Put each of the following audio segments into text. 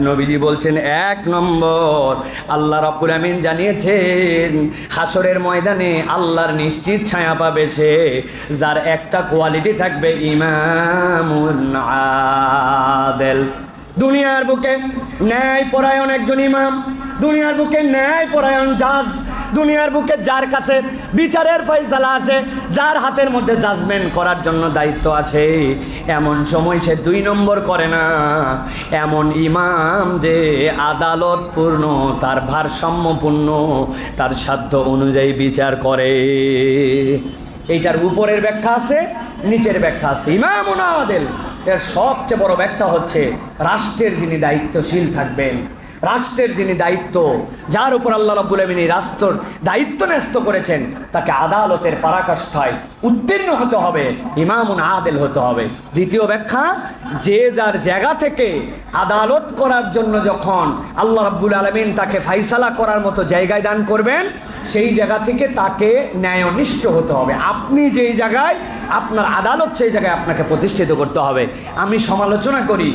নবীজি বলছেন, এক নম্বর, আল্লাহ রাব্বুল আমিন জানিয়েছেন, হাসরের ময়দানে আল্লাহর নিশ্চিত ছায়া পাবে সে, যার একটা কোয়ালিটি থাকবে ইমামুন আদেল। দুনিয়ার বুকে ন্যায় পরায়ণ একজন ইমাম, দুনিয়ার বুকে ন্যায় পরায়ণ জাজ দুনিয়ার বুকে যার কাছে বিচারের ফয়সালা আসে, যার হাতের মধ্যে জাজমেন্ট করার জন্য দায়িত্ব আসে, এমন সময় সে দুই নম্বর করে না। এমন ইমাম যে আদালতপূর্ণ, তার ভারসাম্যপূর্ণ, তার সাধ্য অনুযায়ী বিচার করে। এইটার উপরের ব্যাখ্যা আছে, নিচের ব্যাখ্যা আছে। ইমাম আদেল এর সবচেয়ে বড় ব্যাখ্যা হচ্ছে, রাষ্ট্রের যিনি দায়িত্বশীল থাকবেন রাষ্ট্রের যিনি দায়িত্ব, যার উপর আল্লাহ রাব্বুল এই রাষ্ট্রর দায়িত্ব ন্যস্ত করেছেন, তাকে আদালতের পরাকাষ্ঠায় উত্তীর্ণ হতে হবে, ইমামুন আদেল হতে হবে। দ্বিতীয় ব্যাখ্যা, যে যার জায়গা থেকে আদালত করার জন্য যখন আল্লাহ রাব্বুল আলমিন তাকে ফাইসালা করার মতো জায়গায় দান করবেন, সেই জায়গা থেকে তাকে ন্যায়নিষ্ঠ হতে হবে। আপনি যেই জায়গায়, আপনার আদালত সেই জায়গায় আপনাকে প্রতিষ্ঠিত করতে হবে। আমি সমালোচনা করি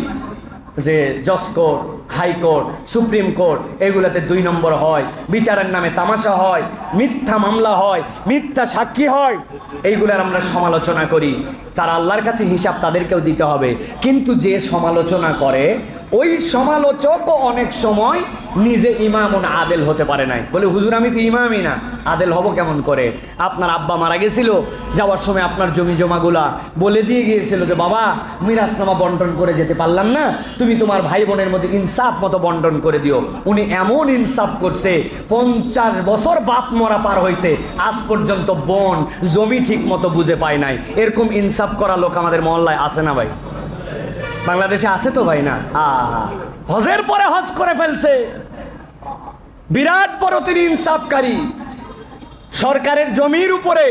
যে জজ কোর্ট হাইকোর্ট সুপ্রিম কোর্ট, এগুলোতে দুই নম্বর হয়। বিচারের নামে তামাশা হয়, মিথ্যা মামলা হয়, মিথ্যা সাক্ষী হয়। এইগুলার আমরা সমালোচনা করি। তারা আল্লাহর কাছে হিসাব তাদেরকেও দিতে হবে। কিন্তু যে সমালোচনা করে ওই সমালোচকও অনেক সময় নিজে ইমামুন আদেল হতে পারে নাই। বলে, হুজুর, আমি তো ইমামই না। আদেল হব কেমন করে? আপনার আব্বা মারা গেছিল, যাওয়ার সময় আপনার জমি জমাগুলা বলে দিয়ে গিয়েছিল যে, বাবা, মিরাজনামা বন্টন করে যেতে পারলাম না। তুমি তোমার ভাই বোনের মধ্যে ইনসাফ মতো বন্টন করে দিও। উনি এমন ইনসাফ করছে, পঞ্চাশ বছর বাপ মরা পার হয়েছে, আজ পর্যন্ত বন, জমি ঠিক মতো বুঝে পায় নাই। এরকম ইনসাফ করা লোক আমাদের মহল্লায় আসে না ভাই? বাংলাদেশে আছে তো ভাই না? হজের পরে হজ করে ফেলছে। বিরাট বড় তিনি ইনসাফকারী। সরকারের জমির উপরে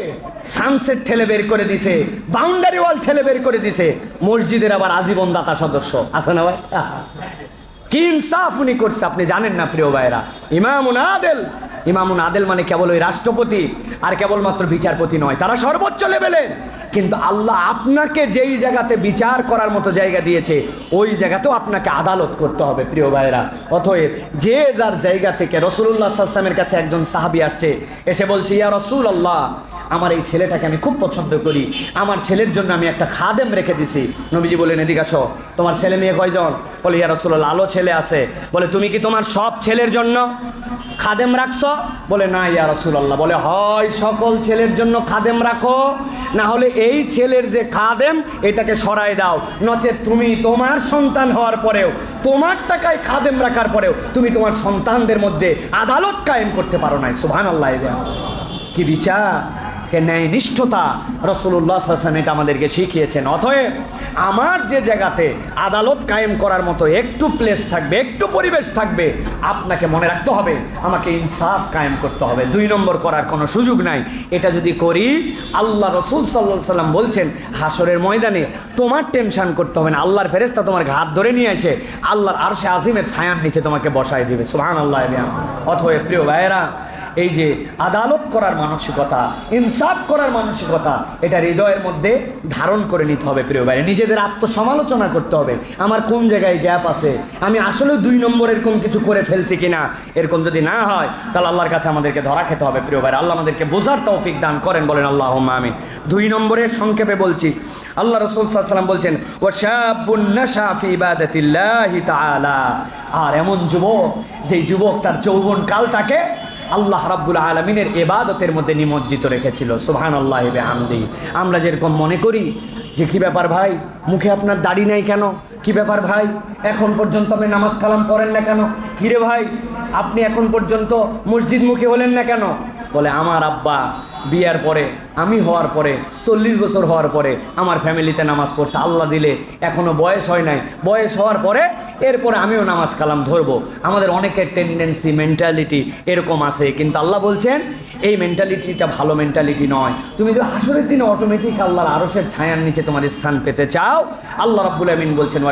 সানসেট ঠেলে বের করে দিছে বাউন্ডারি ওয়াল ঠেলে বের করে দিছে, মসজিদের আবার আজীবন দাতা সদস্য। আছে না ভাই। কি ইনসাফ উনি করছে, আপনি জানেন না প্রিয় ভাইরা ইমামুন আদেল ইমামুন আদেল মানে কেবল ওই রাষ্ট্রপতি আর কেবলমাত্র বিচারপতি নয়, তারা সর্বোচ্চ লেভেলের। কিন্তু আল্লাহ আপনাকে যেই জায়গাতে বিচার করার মতো জায়গা দিয়েছে, ওই জায়গাতেও আপনাকে আদালত করতে হবে, প্রিয় ভাইরা অতএব যে যার জায়গা থেকে রসুল্লাহ সাল্লামের কাছে একজন সাহাবি আসছে, এসে বলছে, ইয়া রসুল আল্লাহ আমার এই ছেলেটাকে আমি খুব পছন্দ করি। আমার ছেলের জন্য আমি একটা খাদেম রেখে দিছি। নবীজি বললেন, এদিকে আসো। তোমার ছেলে মেয়ে কয়জন? বলে, ইয়া রসুল্লাহ আলো ছেলে আছে। বলে, তুমি কি তোমার সব ছেলের জন্য খাদেম রাখছো? বলে, না ইয়া রসুল্লাহ বলে, হয়, সকল ছেলের জন্য খাদেম রাখো। না হলে এই ছেলের যে খাদেম, এটাকে সরাই দাও। নচে তুমি তোমার সন্তান হওয়ার পরেও, তোমার টাকায় খাদেম রাখার পরেও, তুমি তোমার সন্তানদের মধ্যে আদালত কায়েম করতে পারো নাই। সুভান আল্লাহ কি বিচার? কে ন্যায়নিষ্ঠতা রসুল্লাহ হাসান এটা আমাদেরকে শিখিয়েছেন। অতএব আমার যে জায়গাতে আদালত কায়েম করার মতো একটু প্লেস থাকবে, একটু পরিবেশ থাকবে, আপনাকে মনে রাখতে হবে, আমাকে ইনসাফ কায়েম করতে হবে। দুই নম্বর করার কোনো সুযোগ নাই। এটা যদি করি, আল্লাহ রসুল সাল্লা সাল্লাম বলছেন হাসরের ময়দানে তোমার টেনশন করতে হবে না, আল্লাহর ফেরেস্তা তোমার ঘাত ধরে নিয়ে এসে আল্লাহর আরশে আজিমের ছায়ার নিচে তোমাকে বসায় দিবে। সুহান আল্লাহ অথবা প্রিয় ভাইয়েরা এই যে আদালত করার মানসিকতা, ইনসাফ করার মানসিকতা, এটা হৃদয়ের মধ্যে ধারণ করে নিতে হবে প্রিয় ভাই নিজেদের আত্মসমালোচনা করতে হবে। আমার কোন জায়গায় গ্যাপ আছে? আমি আসলে দুই নম্বর এরকম কিছু করে ফেলছি কিনা? এরকম যদি না হয়, তাহলে আল্লাহর কাছে আমাদেরকে ধরা খেতে হবে প্রিয় ভাই আল্লাহ আমাদেরকে বোঝার তৌফিক দান করেন, বলেন আল্লাহ আমিন। দুই নম্বরে সংক্ষেপে বলছি, আল্লাহ রসুল সাল্লাম বলছেন ও আর এমন যুবক, যেই যুবক তার যৌবন কালটাকে আল্লাহ রাব্বুল আলমিনের এবাদতের মধ্যে নিমজ্জিত রেখেছিল। সোহান আল্লাহ আমদি আমরা যেরকম মনে করি যে, কী ব্যাপার ভাই? মুখে আপনার দাড়ি নাই কেন? কি ব্যাপার ভাই? এখন পর্যন্ত আপনি নামাজ কালাম পড়েন না কেন? কিরে ভাই? আপনি এখন পর্যন্ত মসজিদ মুখে হলেন না কেন? বলে, আমার আব্বা বিয়ার পরে আমি হওয়ার পরে, চল্লিশ বছর হওয়ার পরে আমার ফ্যামিলিতে নামাজ পড়ছে। আল্লাহ দিলে এখনও বয়স হয় নাই। বয়স হওয়ার পরে এরপরে আমিও নামাজ কালাম ধরবো। আমাদের অনেকের টেন্ডেন্সি মেন্টালিটি এরকম আছে। কিন্তু আল্লাহ বলছেন, এই মেন্টালিটিটা ভালো মেন্টালিটি নয়। তুমি যদি হাসরের দিনে অটোমেটিক আল্লাহর আরসের ছায়ার নিচে তোমার স্থান পেতে চাও, আল্লাহ রাব্বুল আমিন বলছেন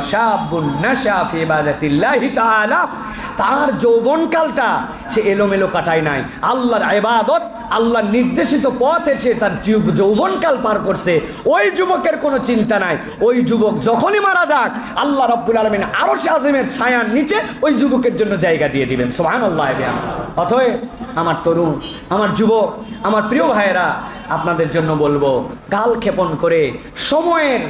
তার যৌবনকালটা সে এলোমেলো কাটায় নাই। আল্লাহর ইবাদত, আল্লাহর নির্দেশিত পথ এসে তার যৌবনকাল পার করছে, ওই যুবকের কোনো চিন্তা নাই। ওই যুবক যখনই মারা যাক, আল্লাহ রব্বুল আলমিন আরও আজমের ছায়ার নিচে ওই যুবকের জন্য জায়গা দিয়ে দিবেন। সোহান আল্লাহ। অথয় আমার তরুণ, আমার যুবক, আমার প্রিয় ভাইয়েরা, আপনাদের জন্য বলব কাল ক্ষেপণ করে সময়ের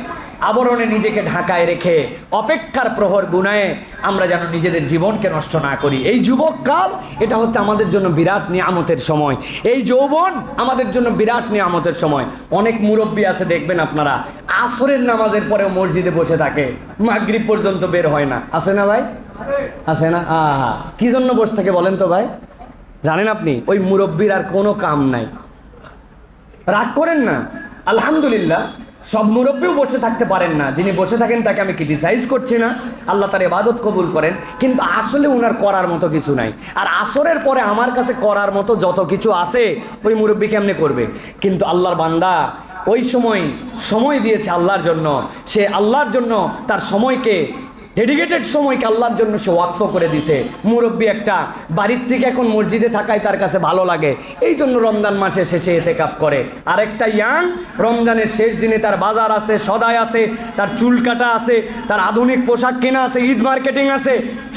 আবরণে নিজেকে ঢাকায় রেখে অপেক্ষার প্রহর গুনায় আমরা যেন নিজেদের জীবনকে নষ্ট না করি। এই যুবককাল, এটা হচ্ছে আমাদের জন্য বিরাট নিয়ামতের সময়। এই যৌবন আমাদের জন্য বিরাট নিয়ামতের সময়। অনেক মুরব্বী আছে, দেখবেন আপনারা, আসরের নামাজের পরেও মসজিদে বসে থাকে। মাগরিব পর্যন্ত বের হয় না। আছে না ভাই? আছে না? আহা, কি জন্য বসে থাকে বলেন তো ভাই? জানেন আপনি, ওই মুরব্বীর আর কোনো কাম নাই। রাগ করেন না? আলহামদুলিল্লাহ। সব মুরব্বীও বসে থাকতে পারেন না। যিনি বসে থাকেন তাকে আমি ক্রিটিসাইজ করছি না। আল্লাহ তার ইবাদত কবুল করেন। কিন্তু আসলে ওনার করার মতো কিছু নাই। আর আসরের পরে আমার কাছে করার মতো যত কিছু আছে, ওই মুরব্বী কেমনে করবে? কিন্তু আল্লাহর বান্দা ওই সময় সময় দিয়েছে আল্লাহর জন্য। সে আল্লাহর জন্য তার সময়কে ডেডিকেটেড সময়কে আল্লাহর জন্য সে ওয়াকফ করে দিছে। মুরব্বী একটা বাড়ির থেকে এখন মসজিদে থাকায় তার কাছে ভালো লাগে। এই জন্য রমজান মাসে শেষে এতে কাপ করে। আরেকটা ইয়াং, রমজানের শেষ দিনে তার বাজার আছে, সদাই আছে, তার চুল কাটা আছে, তার আধুনিক পোশাক কেনা আছে, ঈদ মার্কেটিং আছে,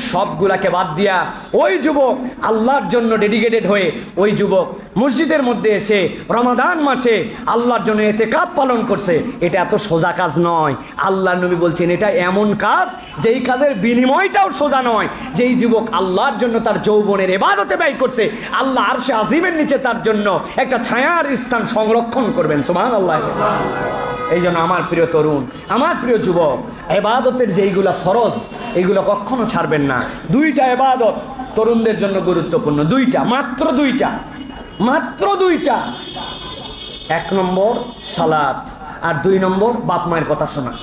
সবগুলাকে বাদ দিয়া ওই যুবক আল্লাহর জন্য ডেডিকেটেড হয়ে ওই যুবক মসজিদের মধ্যে এসে রমাদান মাসে আল্লাহর জন্য এতে কাপ পালন করছে। এটা এত সোজা কাজ নয়। আল্লাহ নবী বলছেন, এটা এমন কাজ যেই কাজের বিনিময়টাও সোজা নয়, যেই যুবক আল্লাহর জন্য তার যৌবনের এবাদতে ব্যয় করছে, আল্লাহ আর সে আজিমের নিচে তার জন্য একটা ছায়ার স্থান সংরক্ষণ করবেন সোমান আল্লাহ এই জন্য আমার প্রিয় তরুণ, আমার প্রিয় যুবক, এবাদতের যেইগুলা ফরজ এইগুলো কখনো ছাড়বেন না। দুইটা এবাদত তরুণদের জন্য গুরুত্বপূর্ণ, দুইটা, মাত্র দুইটা মাত্র দুইটা। এক নম্বর সালাদ আর দুই নম্বর বাপ মায়ের কথা শোনা।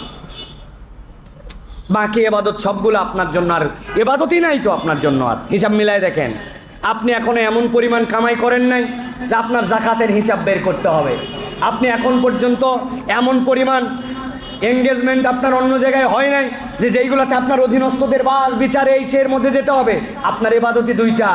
বাকি এবাদত সবগুলো আপনার জন্য আর এবাদতই নাই তো আপনার জন্য আর। হিসাব মিলায় দেখেন, আপনি এখনও এমন পরিমাণ কামাই করেন নাই যে আপনার জাকাতের হিসাব বের করতে হবে। আপনি এখন পর্যন্ত এমন পরিমাণ এঙ্গেজমেন্ট আপনার অন্য জায়গায় হয় নাই, যে যেইগুলোতে আপনার অধীনস্থদের বাস, বিচারে এই সের মধ্যে যেতে হবে। আপনার এবাদতি দুইটা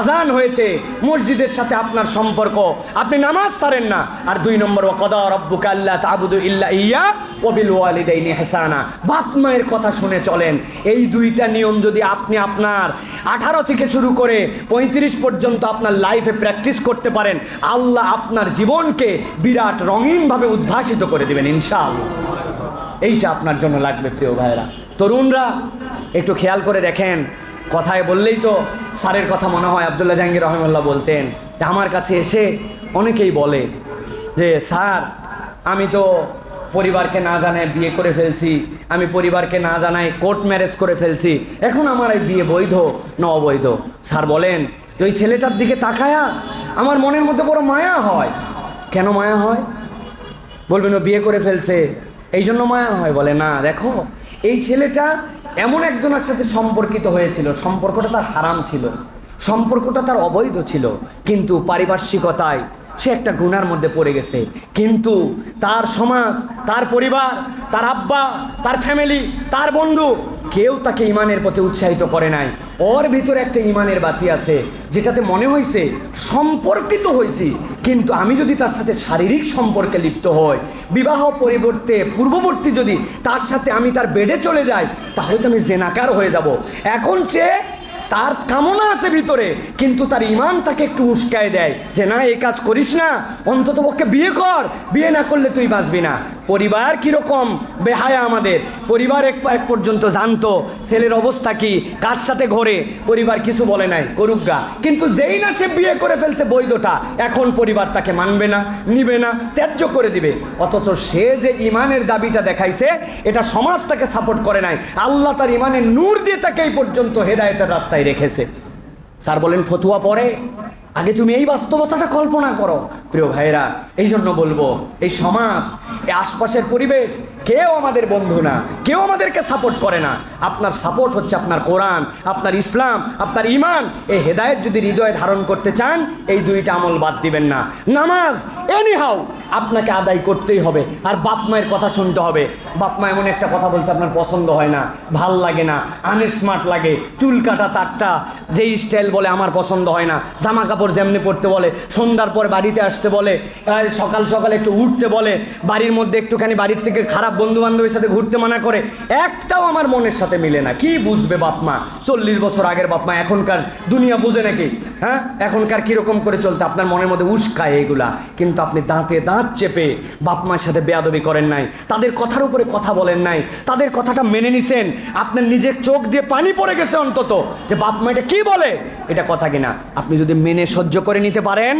আজান হয়েছে, মসজিদের সাথে আপনার সম্পর্ক। আপনি নামাজ সারেন না, আর দুই নম্বর কদা রব্বুকা আল্লাহ তাবুদু ইল্লা ইয়া ওবিল বিল ওয়ালিদাইনি হাসানা। বাপ মায়ের কথা শুনে চলেন। এই দুইটা নিয়ম যদি আপনি আপনার আঠারো থেকে শুরু করে পঁয়ত্রিশ পর্যন্ত আপনার লাইফে প্র্যাকটিস করতে পারেন, আল্লাহ আপনার জীবনকে বিরাট রঙিনভাবে উদ্ভাসিত করে দেবেন, ইনশাআল্লাহ। এইটা আপনার জন্য লাগবে, প্রিয় ভাইরা তরুণরা, একটু খেয়াল করে দেখেন। কথায় বললেই তো স্যারের কথা মনে হয় আবদুল্লাহ জাহাঙ্গীর রহমুল্লাহ বলতেন। আমার কাছে এসে অনেকেই বলে যে, স্যার, আমি তো পরিবারকে না জানায় বিয়ে করে ফেলছি, আমি পরিবারকে না জানাই কোর্ট ম্যারেজ করে ফেলছি, এখন আমার এই বিয়ে বৈধ না অবৈধ? স্যার বলেন, ওই ছেলেটার দিকে তাকায়া আমার মনের মধ্যে বড় মায়া হয়। কেন মায়া হয়? বলবেন, ও বিয়ে করে ফেলছে। এই জন্য মায়া হয় বলে, না, দেখো, এই ছেলেটা এমন একজনের সাথে সম্পর্কিত হয়েছিল, সম্পর্কটা তার হারাম ছিল, সম্পর্কটা তার অবৈধ ছিল, কিন্তু পারিপার্শ্বিকতায় সে একটা গুনার মধ্যে পড়ে গেছে। কিন্তু তার সমাজ, তার পরিবার, তার আব্বা, তার ফ্যামিলি তার বন্ধু কেউ তাকে ইমানের পথে উৎসাহিত করে নাই। ওর ভিতরে একটা ইমানের বাতি আছে, যেটাতে মনে হয়েছে সম্পর্কিত হয়েছি কিন্তু আমি যদি তার সাথে শারীরিক সম্পর্কে লিপ্ত হই, বিবাহ পরিবর্তে পূর্ববর্তী যদি তার সাথে আমি তার বেডে চলে যাই, তাহলে তো আমি জেনাকার হয়ে যাব। এখন সে তার কামনা আছে ভিতরে, কিন্তু তার ইমান তাকে একটু উস্কায় দেয় যে, না, এই কাজ করিস না অন্তত পক্ষে বিয়ে কর, বিয়ে না করলে তুই বাঁচবি না। পরিবার কীরকম? বেহায়া আমাদের। পরিবার এক এক পর্যন্ত জানতো ছেলের অবস্থা কি, কার সাথে ঘরে। পরিবার কিছু বলে নাই, করুক গা। কিন্তু যেই না সে বিয়ে করে ফেলছে বৈধটা, এখন পরিবার তাকে মানবে না, নিবে না, ত্যায্য করে দিবে। অথচ সে যে ইমানের দাবিটা দেখাইছে, এটা সমাজ তাকে সাপোর্ট করে নাই। আল্লাহ তার ইমানের নূর দিয়ে তাকে এই পর্যন্ত হেদায়তের রাস্তায় রেখেছে। স্যার বলেন, ফতুয়া পরে আগে তুমি এই বাস্তবতাটা কল্পনা করো। প্রিয় ভাইরা এই জন্য বলব, এই সমাজ, এই আশপাশের পরিবেশ, কেউ আমাদের বন্ধু না, কেউ আমাদেরকে সাপোর্ট করে না। আপনার সাপোর্ট হচ্ছে আপনার কোরআন, আপনার ইসলাম, আপনার ইমান এই হেদায়েত যদি হৃদয়ে ধারণ করতে চান, এই দুইটা আমল বাদ দিবেন না। নামাজ এনি হাউ আপনাকে আদায় করতেই হবে। আর বাপ মায়ের কথা শুনতে হবে। বাপ মা এমন একটা কথা বলছে, আপনার পছন্দ হয় না, ভালো লাগে না আনস্মার্ট লাগে। চুল কাটা তারটা, যেই স্টাইল বলে, আমার পছন্দ হয় না। জামা কাপড় যেমনি পরতে বলে, সন্ধ্যার পর বাড়িতে আসতে বলে সকাল সকাল একটু উঠতে বলে, বাড়ির মধ্যে একটুখানি বাড়ির থেকে খারাপ বন্ধু বান্ধবের সাথে ঘুরতে মানা করে, একটাও আমার মনের সাথে মিলে না। কি বুঝবে বাপমা চল্লিশ বছর আগের বাপমা এখনকার দুনিয়া বুঝে নাকি? হ্যাঁ? এখনকার কীরকম করে চলতে? আপনার মনের মধ্যে উস্কায় এগুলা। কিন্তু আপনি দাঁতে দাঁত চেপে বাপ মার সাথে বেয়াদবি করেন নাই, তাদের কথার উপরে কথা বলেন নাই, তাদের কথাটা মেনে নিছেন, আপনার নিজের চোখ দিয়ে পানি পড়ে গেছে অন্তত, যে বাপ মা এটা কি বলে? এটা কথা কিনা। আপনি যদি মেনে সহ্য করে নিতে পারেন,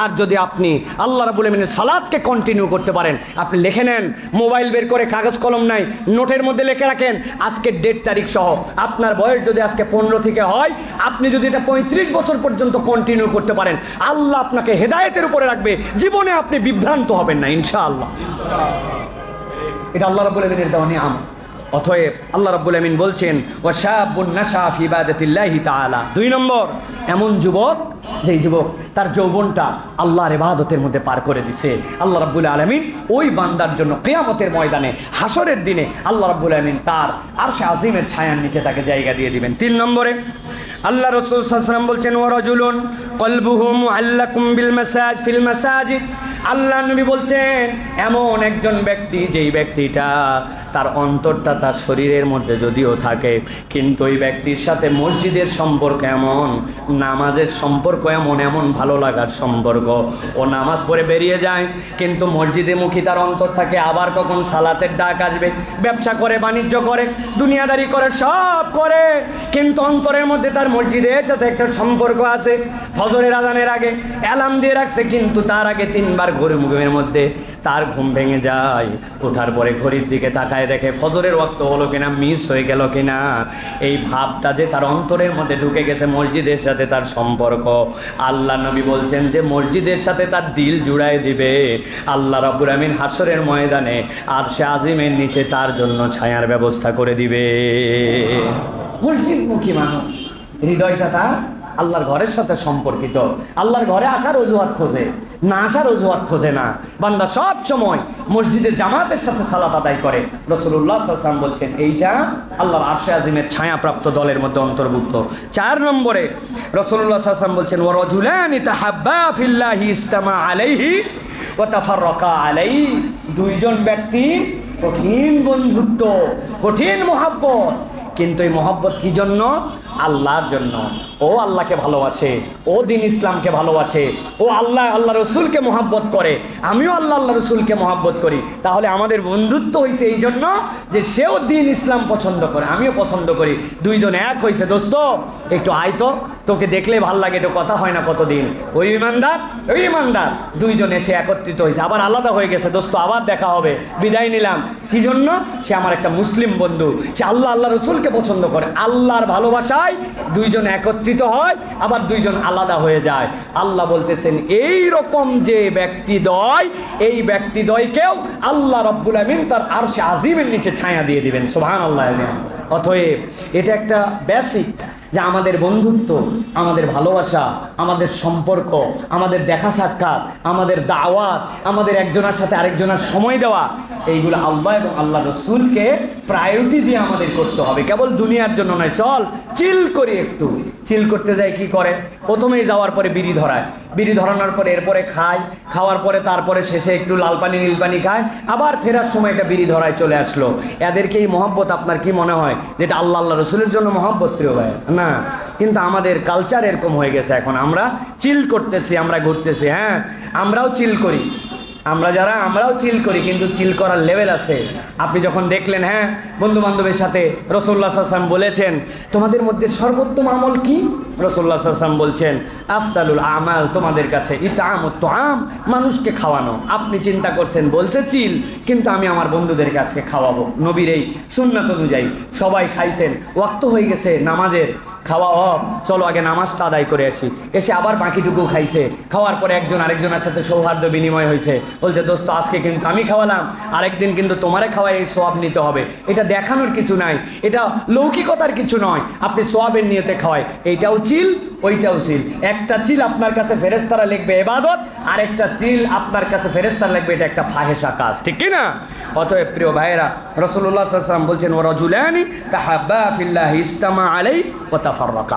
আর যদি আপনি আল্লাহ রাবুল মেনে সালাদকে কন্টিনিউ করতে পারেন। আপনি লিখে নেন, মোবাইল বের করে কাগজ কলম নাই, নোটের মধ্যে লিখে রাখেন, আজকের ডেট তারিখ সহ। আপনার বয়স যদি আজকে পনেরো থেকে হয়, আপনি যদি এটা পঁয়ত্রিশ বছর পর্যন্ত কন্টিনিউ করতে পারেন, আল্লাহ আপনাকে হেদায়েতের উপরে রাখবে। জীবনে আপনি বিভ্রান্ত হবেন না, ইনশাআল্লাহ। এটা আল্লাহ রাবুল আলমিনের দেওয়া নিয়াম অতএব আল্লাহ রাব্বুল আমিন বলছেন ওয়াশাবুন নাশা ফি ইবাদাতিল্লাহি তাআলা। দুই নম্বর, এমন যুবক, যেই যুবক তার যৌবনটা আল্লাহর ইবাদতের মধ্যে পার করে দিছে। আল্লাহ রাব্বুল আলামিন ওই বান্দার জন্য কিয়ামতের ময়দানে হাসরের দিনে আল্লাহ রাব্বুল আমিন তার আরশে আজিমের ছায়ার নিচে তাকে জায়গা দিয়ে দিবেন। তিন নম্বরে, আল্লাহ রসুল সাল্লাম বলছেন ও রজুলুন কলবুহু মুআল্লাকুম বিল মাসাজ, ফিল মাসাজিদ। আল্লাহ নবী বলছেন, এমন একজন ব্যক্তি, যেই ব্যক্তিটা তার অন্তরটা তার শরীরের মধ্যে যদিও থাকে, কিন্তু ওই ব্যক্তির সাথে মসজিদের সম্পর্ক এমন, নামাজের সম্পর্ক এমন এমন ভালো লাগার সম্পর্ক। ও নামাজ পড়ে বেরিয়ে যায়, কিন্তু মসজিদে মুখী তার অন্তর থাকে, আবার কখন সালাতের ডাক আসবে, ব্যবসা করে, বাণিজ্য করে, দুনিয়াদারি করে, সব করে, কিন্তু অন্তরের মধ্যে তার মসজিদের সাথে একটা সম্পর্ক আছে। ফজরের আজানের আগে অ্যালার্ম দিয়ে রাখছে, কিন্তু তার আগে তিনবার ঘুরে মুখের মধ্যে তার ঘুম ভেঙে যায়। ওঠার পরে ঘড়ির দিকে তাকায় দেখে ফজরের ওয়াক্ত হলো কিনা, মিস হয়ে গেল কিনা। এই ভাবটা যে তার অন্তরের মধ্যে ঢুকে গেছে মসজিদের সাথে তার সম্পর্ক। আল্লাহ নবী বলছেন যে মসজিদের সাথে তার দিল জুড়ায় দিবে। আল্লাহ রাব্বুল আমিন হাসরের ময়দানে আর সে আজিমের নিচে তার জন্য ছায়ার ব্যবস্থা করে দিবে। মসজিদমুখী মানুষ, হৃদয়টা তার আল্লাহর ঘরের সাথে সম্পর্কিত। আল্লাহর ঘরে আসার অজুহাত খোঁজে, না আসার অজুহাত খোঁজে না। বান্দা সব সময় মসজিদে জামাতের সাথে সালাত আদায় করে। রসুল্লাহ সাল্লাম বলছেন, এইটা আল্লাহর আরশে আজিমের ছায়াপ্রাপ্ত দলের মধ্যে অন্তর্ভুক্ত। চার নম্বরে রসুল্লাহ সাল্লাম বলছেন ও রজুলানি তাহাব্বা ফিল্লাহি ইস্তামা আলাইহি ও তাফাররাকা আলাইহি। দুইজন ব্যক্তি কঠিন বন্ধুত্ব, কঠিন মহাব্বত। কিন্তু এই মহাব্বত কি জন্য? আল্লাহর জন্য। ও আল্লাহকে ভালোবাসে, ও দিন ইসলামকে ভালোবাসে, ও আল্লাহ আল্লাহ রসুলকে মহাব্বত করে। আমিও আল্লাহ আল্লাহ রসুলকে মহাব্বত করি। তাহলে আমাদের বন্ধুত্ব হয়েছে এই জন্য যে সেও দিন ইসলাম পছন্দ করে, আমিও পছন্দ করি। দুইজন এক হয়েছে দোস্ত, একটু আয় তো, তোকে দেখলে ভালো লাগে, একটু কথা হয় না কতদিন। ওই ইমানদার ওই ইমানদার। দুইজন এসে একত্রিত হয়েছে আবার আলাদা হয়ে গেছে, দোস্ত, আবার দেখা হবে, বিদায় নিলাম। কি জন্য? সে আমার একটা মুসলিম বন্ধু, সে আল্লাহ আল্লাহ রসুলকে পছন্দ করে, আল্লাহর ভালোবাসায় দুইজন একত্রিত হয়, আবার দুইজন আলাদা হয়ে যায়। আল্লাহ বলতেছেন এই রকম যে ব্যক্তিদ্বয় এই ব্যক্তিদ্বয়কেও আল্লাহ রব্বুল আমিন তার আর সে আজিমের নিচে ছায়া দিয়ে দিবেন। সোহান আল্লাহ। অতএব এটা একটা বেসিক যে আমাদের বন্ধুত্ব, আমাদের ভালোবাসা, আমাদের সম্পর্ক, আমাদের দেখা সাক্ষাৎ, আমাদের দাওয়াত, আমাদের একজনের সাথে আরেকজনের সময় দেওয়া, এইগুলো আল্লাহ এবং আল্লাহ রসুলকে প্রায়োরিটি দিয়ে আমাদের করতে হবে। কেবল দুনিয়ার জন্য নয়, চল চিল করি একটু। চিল করতে যাই কি করে? প্রথমেই যাওয়ার পরে বিড়ি ধরায়। বিড়ি ধরানোর পরে এরপরে খায়, খাওয়ার পরে তারপরে শেষে একটু লাল পানি, নীল পানি খায়, আবার ফেরার সময় এটা বিড়ি ধরায় চলে আসলো। এদেরকে এই মহব্বত আপনার কি মনে হয়? যেটা আল্লাহ আল্লাহ রসুলের জন্য মহব্বত, প্রিয় ভাই? না। কিন্তু আমাদের কালচার এরকম হয়ে গেছে এখন। আমরা চিল করতেছি, আমরা ঘুরতেছি হ্যাঁ? আমরাও চিল করি। আমরা যারা, আমরাও চিল করি, কিন্তু চিল করার লেভেল আছে। আপনি যখন দেখলেন হ্যাঁ বন্ধু বান্ধবের সাথে রসুল্লাহ সাল্লাম বলেছেন, তোমাদের মধ্যে সর্বোত্তম আমল কি? রসুল্লাহ সাল্লাম বলছেন, আফতালুল আমাল, তোমাদের কাছে ইতাম ও আম মানুষকে খাওয়ানো। আপনি চিন্তা করছেন, বলছে চিল কিন্তু আমি আমার বন্ধুদের আজকে খাওয়াবো। নবীর এই সুন্নাত অনুযায়ী সবাই খাইছেন, ওয়াক্ত হয়ে গেছে নামাজের। খাওয়া অফ। চলো আগে নামাজটা আদায় করে আসি। এসে আবার বাকিটুকু খাইছে। খাওয়ার পরে একজন আরেকজনের সাথে সৌহার্দ্য বিনিময় হয়েছে। বলছে, দোস্ত, আজকে কিন্তু আমি খাওয়ালাম। আরেকদিন কিন্তু তোমারে খাওয়াই এই সোয়াব নিতে হবে। এটা দেখানোর কিছু নাই। এটা লৌকিকতার কিছু নয়। আপনি সোয়াবের নিয়তে খাওয়াই এইটাও চিল, ওইটাও চিল। একটা চিল আপনার কাছে ফেরেস্তারা লিখবে এবাদত আর একটা চিল আপনার কাছে ফেরেস্তারা লিখবে এটা একটা ফাহেসা কাজ। ঠিক কি না? অতএব প্রিয় ভাইয়েরা রসুল্লাহ বলছেন ও রজুলানি তাহাব্বা ফিল্লাহ ইস্তামা আলাই ও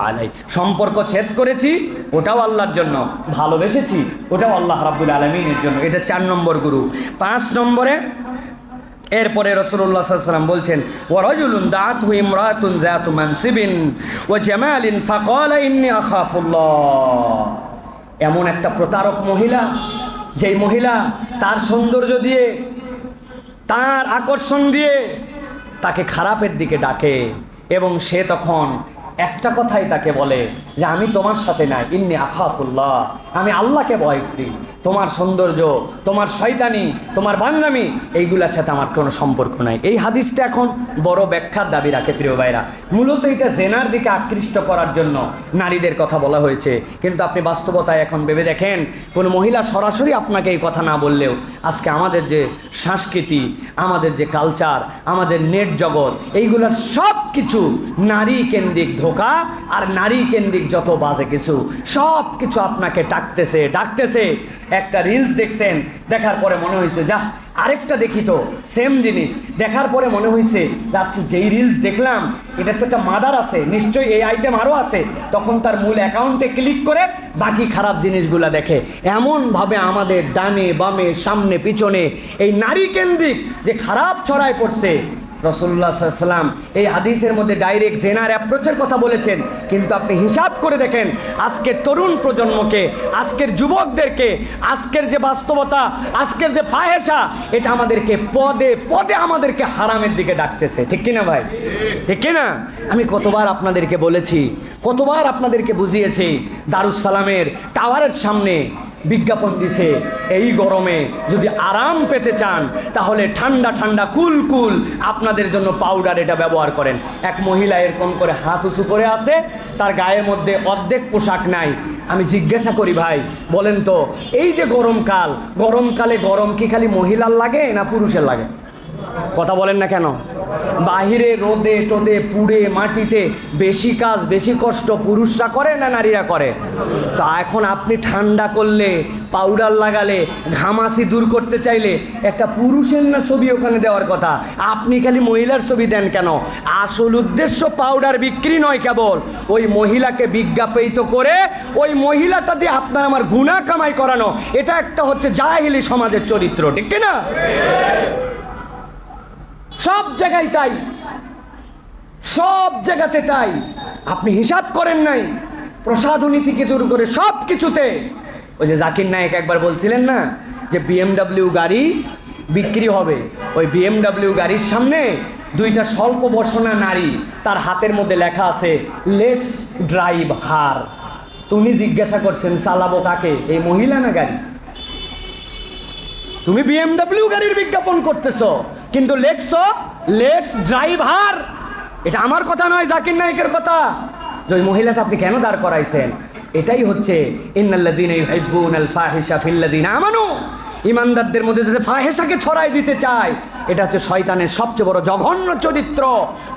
আলাই সম্পর্ক ছেদ করেছি, ওটাও আল্লাহর জন্য। ভালোবেসেছি, ওটাও আল্লাহ রাব্বুল আলমিনের জন্য। এটা চার নম্বর গ্রুপ। পাঁচ নম্বরে, এরপরে রসুল্লাহ সাল্লাম বলছেন ও রজুলুন দাতু ইমরাতুন দাতু মানসিবিন ও জামালিন ফাকালা এমন একটা প্রতারক মহিলা, যেই মহিলা তার সৌন্দর্য দিয়ে, তার আকর্ষণ দিয়ে তাকে খারাপের দিকে ডাকে এবং সে তখন একটা কথাই তাকে বলে যে, আমি তোমার সাথে নাই। ইন্নি আখাফুল্লাহ। আমি আল্লাহকে ভয় করি। তোমার সৌন্দর্য, তোমার শয়তানি, তোমার বাংলামি এইগুলোর সাথে আমার কোনো সম্পর্ক নাই। এই হাদিসটা এখন বড় ব্যাখ্যার দাবি রাখে প্রিয় ভাইরা। মূলত এটা জেনার দিকে আকৃষ্ট করার জন্য নারীদের কথা বলা হয়েছে। কিন্তু আপনি বাস্তবতায় এখন ভেবে দেখেন, কোনো মহিলা সরাসরি আপনাকে এই কথা না বললেও আজকে আমাদের যে সংস্কৃতি, আমাদের যে কালচার আমাদের নেট জগৎ, এইগুলার সব কিছু নারী কেন্দ্রিক ধোকা আর নারী কেন্দ্রিক যত বাজে কিছু, সব কিছু আপনাকে ডাকতেছে ডাকতেছে। একটা রিলস দেখছেন, দেখার পরে মনে হয়েছে, যা, আরেকটা দেখি তো সেম জিনিস। দেখার পরে মনে হয়েছে, যাচ্ছি, যেই রিলস দেখলাম এটা তো একটা মাদার আছে, নিশ্চয়ই এই আইটেম আরও আছে। তখন তার মূল অ্যাকাউন্টে ক্লিক করে বাকি খারাপ জিনিসগুলো দেখে। এমনভাবে আমাদের ডানে, বামে, সামনে, পিছনে এই নারী কেন্দ্রিক যে খারাপ ছড়ায় পড়ছে রসুল্লাহ সাল্লাম এই হাদিসের মধ্যে ডাইরেক্ট জেনার অ্যাপ্রোচের কথা বলেছেন। কিন্তু আপনি হিসাব করে দেখেন, আজকের তরুণ প্রজন্মকে, আজকের যুবকদেরকে, আজকের যে বাস্তবতা, আজকের যে ফাহেসা এটা আমাদেরকে পদে পদে আমাদেরকে হারামের দিকে ডাকতেছে। ঠিক কিনা ভাই? ঠিক কিনা? আমি কতবার আপনাদেরকে বলেছি, কতবার আপনাদেরকে বুঝিয়েছি দারুসালামের টাওয়ারের সামনে বিজ্ঞাপন দিছে, এই গরমে যদি আরাম পেতে চান, তাহলে ঠান্ডা ঠান্ডা কুল কুল আপনাদের জন্য পাউডার এটা ব্যবহার করেন। এক মহিলা এরকম করে হাত উঁচু করে আছে, তার গায়ের মধ্যে অর্ধেক পোশাক নাই। আমি জিজ্ঞাসা করি, ভাই, বলেন তো, এই যে গরমকাল, গরমকালে গরম কি খালি মহিলার লাগে না পুরুষের লাগে? কথা বলেন না কেন? বাহিরে রোদে টোদে পুড়ে মাটিতে বেশি কাজ, বেশি কষ্ট পুরুষরা করে না নারীরা করে? তা এখন আপনি ঠান্ডা করলে পাউডার লাগালে ঘামাসি দূর করতে চাইলে একটা পুরুষের না ছবি ওখানে দেওয়ার কথা? আপনি খালি মহিলার ছবি দেন কেন? আসল উদ্দেশ্য পাউডার বিক্রি নয় কেবল। ওই মহিলাকে বিজ্ঞাপিত করে ওই মহিলাটা দিয়ে আপনার আমার গুণা কামাই করানো। এটা একটা হচ্ছে জাহিলি সমাজের চরিত্র, ঠিক না? সব জায়গায় তাই। সব জায়গাতে তাই। আপনি হিসাব করেন নাই, প্রসাধনী থেকে শুরু করে সব কিছুতে। ওই যে জাকির নায়ক একবার বলছিলেন না যে বিএমডাব্লিউ গাড়ি বিক্রি হবে। ওই বিএমডাব্লিউ গাড়ির সামনে দুইটা স্বল্প বসনা নারী, তার হাতের মধ্যে লেখা আছে লেটস ড্রাইভ হার তুমি জিজ্ঞাসা করছেন, চালাবো কাকে? এই মহিলা না গাড়ি? তুমি বিএমডাব্লিউ গাড়ির বিজ্ঞাপন করতেছো। কিন্তু লেখছো লেটস ড্রাইভার এটা আমার কথা নয়, জাকির নায়কের কথা। যে ওই মহিলাটা আপনি কেন দাঁড় করাইছেন? এটাই হচ্ছে ইমানদারদের মধ্যে যাতে ফাহেসাকে ছড়াই দিতে চায়, এটা হচ্ছে শয়তানের সবচেয়ে বড় জঘন্য চরিত্র।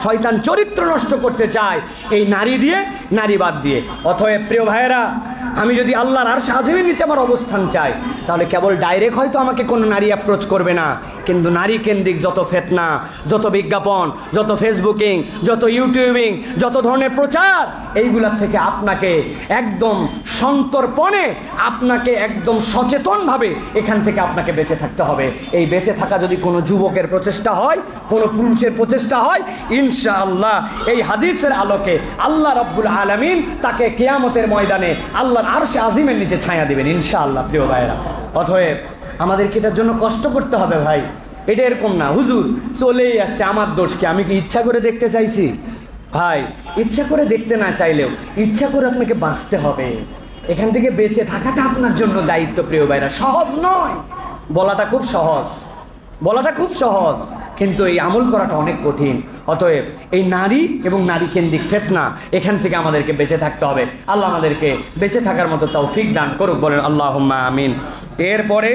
শয়তান চরিত্র নষ্ট করতে চায়, এই নারী দিয়ে নারীবাদ দিয়ে। অথবা প্রিয় ভাইয়েরা আমি যদি আল্লাহর আর সাজিমের নিচে আমার অবস্থান চাই, তাহলে কেবল ডাইরেক্ট হয়তো আমাকে কোনো নারী অ্যাপ্রোচ করবে না। কিন্তু নারী কেন্দ্রিক যত ফেতনা যত বিজ্ঞাপন, যত ফেসবুকিং যত ইউটিউবিং যত ধরনের প্রচার, এইগুলার থেকে আপনাকে একদম সন্তর্পণে, আপনাকে একদম সচেতনভাবে এখান থেকে আপনাকে বেঁচে থাকতে হবে। এই বেঁচে থাকা যদি কোনো যুবকের প্রচেষ্টা হয়, কোনো পুরুষের প্রচেষ্টা হয়, ইনশাআল্লাহ এই হাদিসের আলোকে আল্লাহ রব্বুল আলমিন তাকে কেয়ামতের ময়দানে আল্লাহর আর সে আজিমের নিচে ছায়া দিবেন, ইনশাআল্লাহ, প্রিয় ভাইয়েরা। অতএব আমাদেরকে এটার জন্য কষ্ট করতে হবে ভাই। এটা এরকম না। হুজুর, চলেই আসছে, আমার দোষ কি? আমি কি ইচ্ছা করে দেখতে চাইছি? ভাই, ইচ্ছা করে দেখতে না চাইলেও ইচ্ছা করে আপনাকে বাঁচতে হবে। এখান থেকে বেঁচে থাকাটা আপনার জন্য দায়িত্ব, প্রিয় ভাইরা সহজ নয়। বলাটা খুব সহজ। বলাটা খুব সহজ। কিন্তু এই আমল করাটা অনেক কঠিন। অতএব এই নারী এবং নারী কেন্দ্রিক ফেতনা এখান থেকে আমাদেরকে বেঁচে থাকতে হবে। আল্লাহ আমাদেরকে বেঁচে থাকার মতো তৌফিক দান করুক, বলেন আল্লাহ আমিন। এরপরে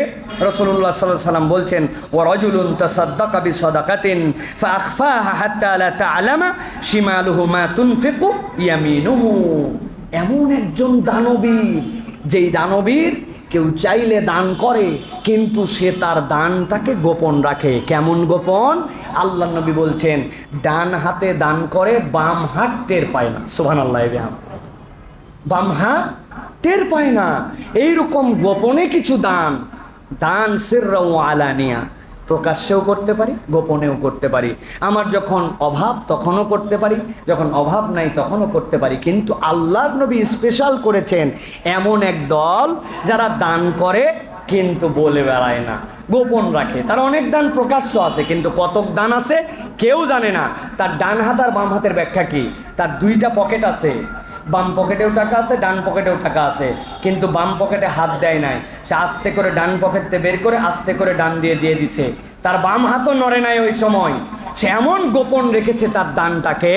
রসুল্লাহ সাল্লাহ সাল্লাম বলছেন ও রজুলুন তাসাদ্দাকা বিসাদাকাতিন ফাআখফাহা হাত্তা লা তা'লামা শিমালুহু মা তুনফিকু ইয়ামিনুহু। এমন একজন দানবীর যেই দানবীর কেউ চাইলে দান করে, কিন্তু সে তার দানটাকে গোপন রাখে। কেমন গোপন? আল্লাহ নবী বলছেন, ডান হাতে দান করে, বাম হাত টের পায় না। সোহান আল্লাহ বাম হাত টের পায় না। এইরকম গোপনে কিছু দান। দান সের আলানিয়া। প্রকাশ্যেও করতে পারি, গোপনেও করতে পারি। আমার যখন অভাব, তখনও করতে পারি। যখন অভাব নাই, তখনও করতে পারি। কিন্তু আল্লাহর নবী স্পেশাল করেছেন এমন এক দল যারা দান করে, কিন্তু বলে বেড়ায় না। গোপন রাখে। তার অনেক দান প্রকাশ্য আছে, কিন্তু কতক দান আছে কেউ জানে না। তার ডান হাত আর বাম হাতের ব্যাখ্যা কি? তার দুইটা পকেট আছে। বাম পকেটেও টাকা আছে, ডান পকেটেও টাকা আছে। কিন্তু বাম পকেটে হাত দেয় নাই। সে আস্তে করে ডান পকেটতে বের করে আস্তে করে ডান দিয়ে দিয়ে দিছে। তার বাম হাতও নড়ে নাই ওই সময়। সে এমন গোপন রেখেছে তার দানটাকে।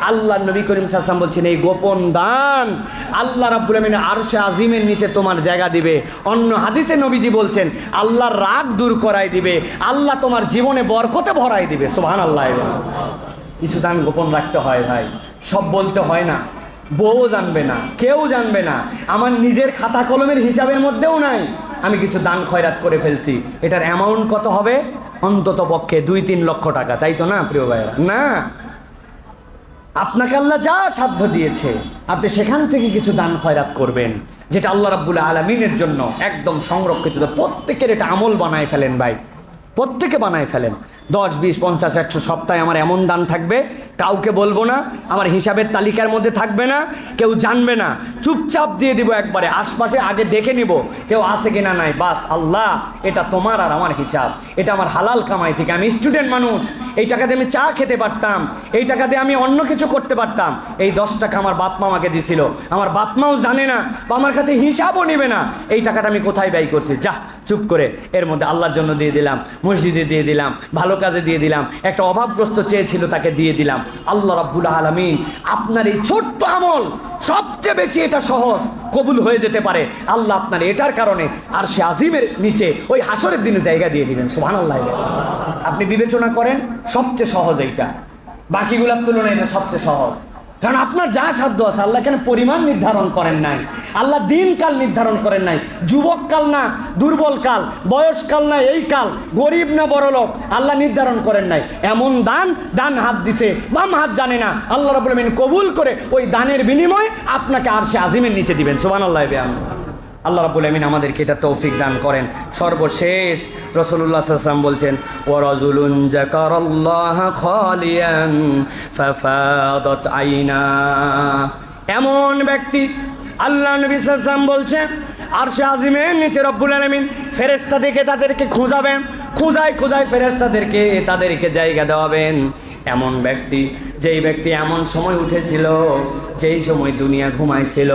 আল্লাহ নবী করিম সাসাম বলছেন, এই গোপন দান আল্লাহ রাব্বুল আমিন আরশে আজিমের নিচে তোমার জায়গা দিবে। অন্য হাদিসে নবীজি বলছেন, আল্লাহর রাগ দূর করাই দিবে। আল্লাহ তোমার জীবনে বরকতে ভরাই দিবে। সোহান আল্লাহ কিছু দান গোপন রাখতে হয় ভাই। সব বলতে হয় না। বউ জানবে না, কেউ জানবে না। আমার নিজের খাতা কলমের হিসাবের মধ্যেও নাই। আমি কিছু দান খয়রাত করে ফেলছি। এটার অ্যামাউন্ট কত হবে? অন্তত পক্ষে দুই তিন লক্ষ টাকা, তাই তো না, প্রিয় ভাইয়েরা? না। আপনাকে আল্লাহ যা সাধ্য দিয়েছে, আপনি সেখান থেকে কিছু দান খয়রাত করবেন, যেটা আল্লাহ রাব্বুল আলমিনের জন্য একদম সংরক্ষিত। প্রত্যেকের এটা আমল বানায় ফেলেন ভাই। প্রত্যেকে বানায় ফেলেন। দশ, বিশ, পঞ্চাশ, একশো সপ্তাহে আমার এমন দান থাকবে, কাউকে বলব না, আমার হিসাবের তালিকার মধ্যে থাকবে না, কেউ জানবে না। চুপচাপ দিয়ে দিব একবারে, আশপাশে আগে দেখে নিব, কেউ আসে কিনা নাই। বাস, আল্লাহ, এটা তোমার আর আমার হিসাব। এটা আমার হালাল কামাই থেকে। আমি স্টুডেন্ট মানুষ, এই টাকা দিয়ে আমি চা খেতে পারতাম, এই টাকা দিয়ে আমি অন্য কিছু করতে পারতাম। এই দশ টাকা আমার বাপ মা আমাকে দিছিল। আমার বাপ মাও জানে না, বা আমার কাছে হিসাবও নেবে না। এই টাকাটা আমি কোথায় ব্যয় করছি? যা, চুপ করে। এর মধ্যে আল্লাহর জন্য দিয়ে দিলাম, মসজিদে দিয়ে দিলাম, ভালো কাজে দিয়ে দিলাম। একটা অভাবগ্রস্ত চেয়েছিল তাকে দিয়ে দিলাম। আল্লাহ রাব্বুল আলমিন আপনার এই ছোট্ট আমল সবচেয়ে বেশি এটা সহজ, কবুল হয়ে যেতে পারে। আল্লাহ আপনার এটার কারণে আর সে আজিমের নিচে ওই হাসরের দিনে জায়গা দিয়ে দিবেন। সুহান আল্লাহ আপনি বিবেচনা করেন, সবচেয়ে সহজ এইটা। বাকিগুলোর তুলনায় এটা সবচেয়ে সহজ। কারণ আপনার যা সাধ্য আছে, আল্লাহ এখানে পরিমাণ নির্ধারণ করেন নাই। আল্লাহ দিন কাল নির্ধারণ করেন নাই। যুবক কাল না দুর্বল কাল বয়সকাল না, এই কাল, গরিব না, বড় লোক, আল্লাহ নির্ধারণ করেন নাই। এমন দান, ডান হাত দিছে, বাম হাত জানে না। আল্লাহ রবিন কবুল করে ওই দানের বিনিময়ে আপনাকে আর সে আজিমের নিচে দিবেন। সুবান আল্লাহ। আল্লাহ রাবুল আমিন আমাদেরকে এটা তৌফিক দান করেন। সর্বশেষ রসুল্লাহ সাল্লাম বলছেন খালিয়ান এমন ব্যক্তি আল্লাহ নবী সাল্লাম বলছেন আর সে আজিমের নিচে রব্বুল আলমিন ফেরেস্তা দিকে তাদেরকে খোঁজাবেন, খোঁজায় খোঁজায় ফেরেস্তাদেরকে তাদেরকে জায়গা দেওয়াবেন। এমন ব্যক্তি, যেই ব্যক্তি এমন সময় উঠেছিল, যেই সময় দুনিয়া ঘুমাইছিল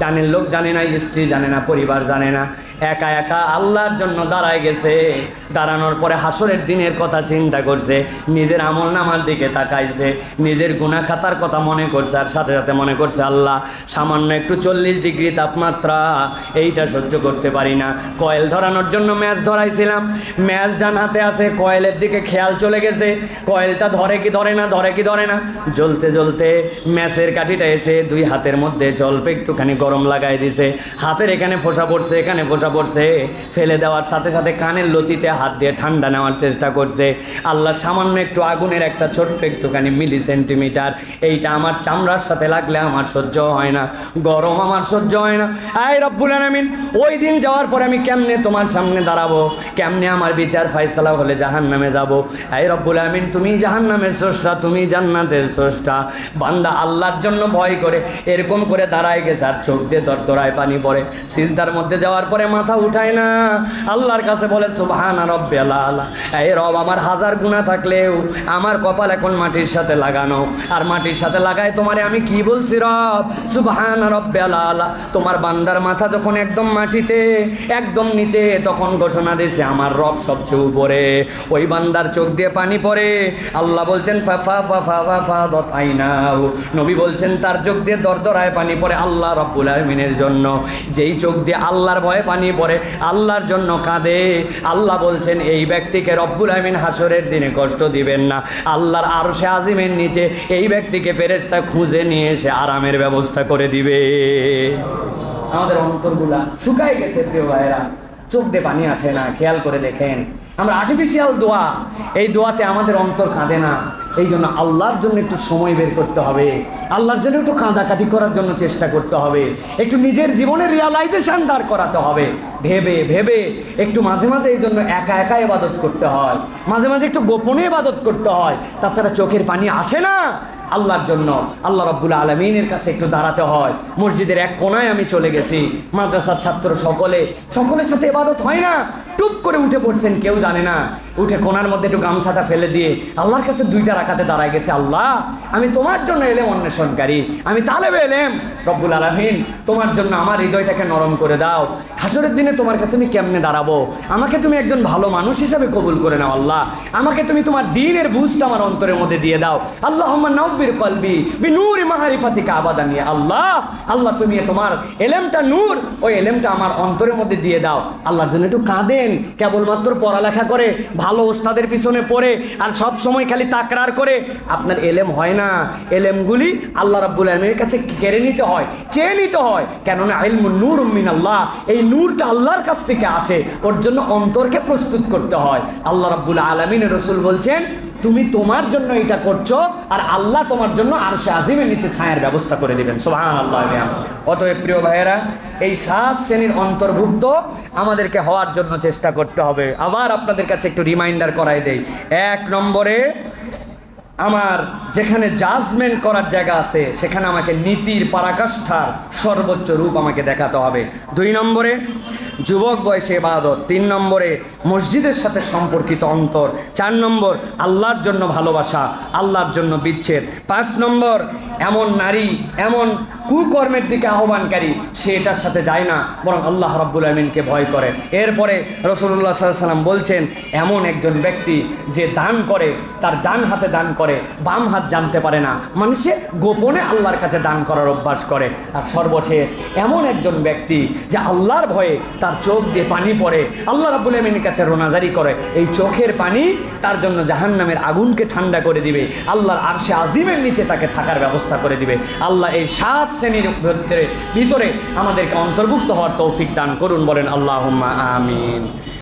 ডানের লোক জানে না স্ত্রী জানে না পরিবার জানে না। একা একা আল্লাহর জন্য দাঁড়ায় গেছে, দাঁড়ানোর পরে হাসরের দিনের কথা চিন্তা করছে, নিজের আমল নামার দিকে তাকাইছে, নিজের গুণা খাতার কথা মনে করছে, আর সাথে সাথে মনে করছে, আল্লাহ, সামান্য একটু চল্লিশ ডিগ্রি তাপমাত্রা, এইটা সহ্য করতে পারি না। কয়েল ধরানোর জন্য ম্যাচ ধরাইছিলাম, ম্যাচ ডান হাতে আছে, কয়েলের দিকে খেয়াল চলে গেছে, কয়েলটা ধরে কি ধরে না, ধরে কি ধরে না। জ্বলতে জ্বলতে ম্যাচের কাঠিটা এসে দুই হাতের মধ্যে অল্প একটুখানি গরম লাগাই দিছে, হাতের এখানে ফোসা পড়ছে, এখানে ফোসা পড়ছে ফেলে দেওয়ার সাথে সাথে কানের লতিতে হাত দিয়ে ঠান্ডা নেওয়ার চেষ্টা করছে। আল্লাহ সামান্য একটু আগুনের একটা ছোট্ট একটুখানি মিলি সেন্টিমিটার এইটা আমার চামড়ার সাথে লাগলে আমার সহ্য হয় না, গরম আমার সহ্য হয় না। আয় রব্বুল আলামিন, ওই দিন যাওয়ার পরে আমি কেমনে তোমার সামনে দাঁড়াবো? কেমনে আমার বিচার ফাইসালা হলে জাহান নামে যাব? আয় রব্বুল আলামিন, তুমি জাহান নামের স্রষ্টা, তুমি জান্নাতের স্রষ্টা। বান্দা আল্লাহর জন্য ভয় করে, এরকম করে দাঁড়ায় গেছে আর চোখ দিয়ে দরদরায় পানি পড়ে। সিজদার মধ্যে যাওয়ার পরে মাথা উঠায় না। আল্লাহর কাছে বলে, সুবহান রব্বিয়াল আলা। এই রব, আমার হাজার গুণা থাকলেও আমার কপাল এখন মাটির সাথে লাগানো। আর মাটির সাথে লাগায় তোমারে আমি কি বলছি রব? সুবহান রব্বিয়াল আলা। তোমার বান্দার মাথা যখন একদম মাটিতে, একদম নিচে, তখন ঘোষণা দিয়েছে, আমার রব সবচেয়ে উপরে। ওই বান্দার চোখ দিয়ে পানি পড়ে। আল্লাহ বলছেন, ফা ফা ফা ফা ফা ফা, দত আইনাও। নবী বলছেন, তার চোখ দিয়ে দরদরায় পানি পড়ে আল্লাহ রব্বুল আলমিনের জন্য। যেই চোখ দিয়ে আল্লাহর ভয়ে পানি পড়ে আল্লাহর জন্য কাঁদে। আল্লাহ বলছেন, এই ব্যক্তিকে রব্বুল আলমিন হাসরের দিনে কষ্ট দিবেন না। আল্লাহর আরশে আজিমের নিচে এই ব্যক্তিকে ফেরেস্তা খুঁজে নিয়ে এসে আরামের ব্যবস্থা করে দিবে। আমাদের অন্তরগুলা শুকায় গেছে, প্রিয় ভাইয়েরা। চোখ দিয়ে পানি আসে না, খেয়াল করে দেখেন। আমরা আর্টিফিশিয়াল দোয়া, এই দোয়াতে আমাদের অন্তর কাঁদে না। এই জন্য আল্লাহর জন্য একটু সময় বের করতে হবে। আল্লাহর জন্য একটু কাঁদাকাটি করার জন্য চেষ্টা করতে হবে। একটু নিজের জীবনে রিয়ালাইজেশন দাঁড় করাতে হবে। ভেবে ভেবে একটু মাঝে মাঝে এই জন্য একা একা ইবাদত করতে হয়। মাঝে মাঝে একটু গোপনে ইবাদত করতে হয়। তাছাড়া চোখের পানি আসে না আল্লাহর জন্য। আল্লাহ রব্বুল আলমিনের কাছে একটু দাঁড়াতে হয়। মসজিদের এক কোনায় আমি চলে গেছি। মাদ্রাসার ছাত্র সকলে, সকলের সাথে এবাদত হয় না। টুপ করে উঠে পড়ছেন কেউ জানে না। উঠে কোনার মধ্যে একটু গামছাটা ফেলে দিয়ে আল্লাহর কাছে দুইটা রাখাতে দাঁড়ায় গেছে, আল্লাহ, আমি তোমার জন্য এলেম অন্বেষণকারী। আমি তালেবে এলেম। রব্বুল আলমিন, তোমার জন্য আমার হৃদয়টাকে নরম করে দাও। হাসরের দিনে তোমার কাছে আমি কেমনে দাঁড়াবো? আমাকে তুমি একজন ভালো মানুষ হিসাবে কবুল করে নাও, আল্লাহ। আমাকে তুমি তোমার দিনের বুঝটা আমার অন্তরের মধ্যে দিয়ে দাও। আল্লাহ নব্বির কলবি বি নূর মাহারিফাতিকা আবাদানিয়া আল্লাহ। আল্লাহ, তুমি তোমার এলেমটা নূর, ওই এলেমটা আমার অন্তরের মধ্যে দিয়ে দাও। আল্লাহর জন্য একটু কাঁদেন কেবলমাত্র পড়ালেখা করে, ভালো ওস্তাদের পিছনে পড়ে, আর সব সময় খালি তাকরার করে, আপনার এলেম হয় না। এলেমগুলি আল্লাহ রাব্বুল আলমের কাছে কেড়ে নিতে হয়, চেয়ে নিতে হয়। কেননা এলম নূর উম্মিন আল্লাহ এই নূরটা আল্লাহর কাছ থেকে আসে, ওর জন্য অন্তরকে প্রস্তুত করতে হয়। আল্লাহ রাব্বুল আলমিনের রসুল বলছেন তুমি তোমার জন্য এটা করছ, আর আল্লাহ তোমার জন্য আর সে আজিমের নিচে ছায়ার ব্যবস্থা করে দিবেন। সোহান আল্লাহ। অতএব প্রিয় ভাইয়েরা, এই সাত শ্রেণির অন্তর্ভুক্ত আমাদেরকে হওয়ার জন্য চেষ্টা করতে হবে। আবার আপনাদের কাছে একটু রিমাইন্ডার করাই দেই। এক নম্বরে, আমার যেখানে জাজমেন্ট করার জায়গা আছে, সেখানে আমাকে নীতির পারাকাষ্ঠার সর্বোচ্চ রূপ আমাকে দেখাতে হবে। দুই নম্বরে যুবক বয়সে ইবাদত, তিন নম্বরে মসজিদের সাথে সম্পর্কিত অন্তর, চার নম্বর আল্লাহর জন্য ভালোবাসা, আল্লাহর জন্য বিচ্ছেদ, পাঁচ নম্বর এমন নারী, এমন কুকর্মের দিকে আহ্বানকারী, সে এটার সাথে যায় না, বরং আল্লাহ রাব্বুল আলমিনকে ভয় করে। এরপরে রসুল্লাহ সাল্লাম বলছেন, এমন একজন ব্যক্তি যে দান করে, তার ডান হাতে দান করে, বাম হাত জানতে পারে না, মানুষে গোপনে আল্লাহর কাছে দান করার অভ্যাস করে। আর সর্বশেষ, এমন একজন ব্যক্তি যে আল্লাহর ভয়ে তার চোখ দিয়ে পানি পড়ে। আল্লাহ রাবুল আলমিনের কাছে রোনাজারি করে। এই চোখের পানি তার জন্য জাহান্নামের আগুনকে ঠান্ডা করে দিবে। আল্লাহর আরশে আজিমের নিচে তাকে থাকার ব্যবস্থা করে দিবে। আল্লাহ এই সাত শ্রেণির ভিতরে ভিতরে আমাদেরকে অন্তর্ভুক্ত হওয়ার তৌফিক দান করুন বলেন আল্লাহ আমিন।